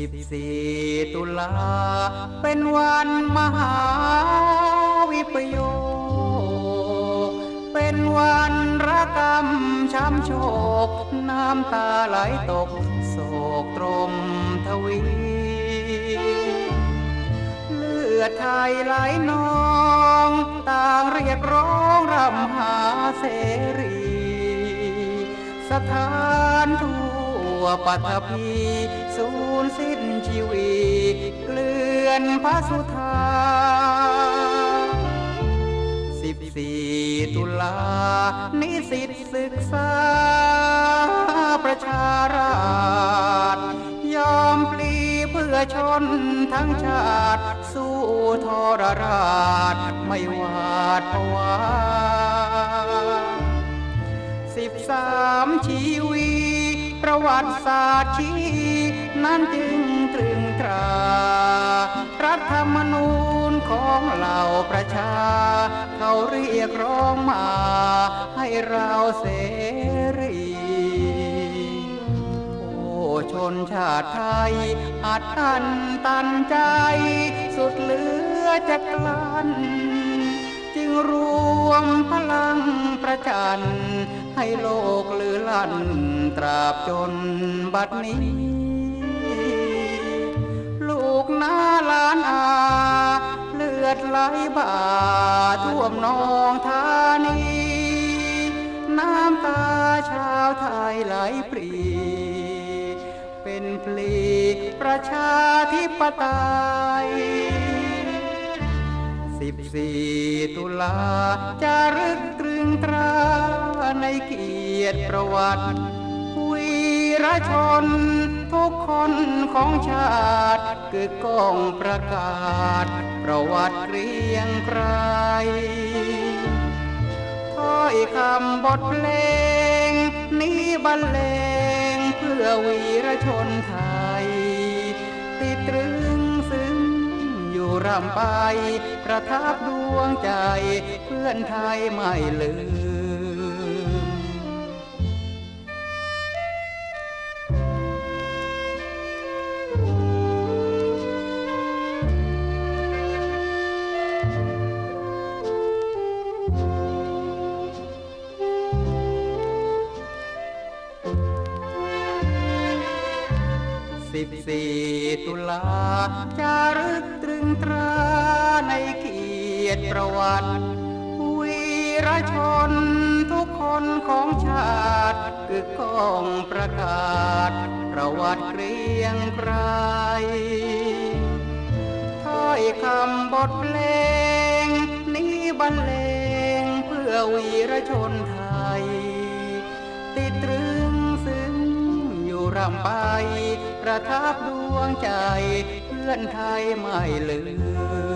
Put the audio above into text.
สิบสี่ตุลา เป็นวันมหาวิปโยค เป็นวันระกำช้ำโชคน้ำตาไหลตก โศกตรมทวี เลือดไทยไหลนอง ต่างเรียกร้องรำหาเสรี สถานทั่ วปัตภีสูญสิ้นชีวีเกลื่อนพระสุธาสิบสี่ตุลา นิสิตศึกษา ประชาราษฎร์ยอมปลีเพื่อชนทั้งชาติ สู้ทรราช ไม่หวาดผวาสิบสามชีวี ประวัติศาสตร์ชี้นั้นจึงตรึงตรา รัฐธรรมนูญของเหล่าประชา เขาเรียกร้องมา ให้เราเสรี โอ้ชนชาติไทยอาจตันตันใจ สุดเหลือจะกลั้นจึงรว มพลังประจัน ให้โลกลือลั่น ตราบจนบัดนี้ ลูกนาลานอาเลือดไหลบ่าท่วมนองธานี น้ำตาชาวไทยไหลปรีเป็นปลีประชาธิปไตย สิบสี่ตุลาจะรึกตรึงตราในเกียรติประวัติวีรชน ทุกคนของชาติกึกก้องประกาศ ประวัติเรียงไกรถ้อยคำบทเพลง นี้บรรเลงเพื่อวีรชนไทย ติดตรึง ร่ำไป ประทับดวงใจ เพื่อนไทยไม่ลืม สิบสี่ตุลาจารึกตรึงตราในเกียรติประวัติวีรชนทุกคนของชาติกึกก้องประกาศ ประวัติเกรียงไกรถ้อยคำบทเพลง นี้บรรเลงเพื่อวีรชนไท ร่ำไป ประทับดวงใจ เพื่อนไทยไม่ลืม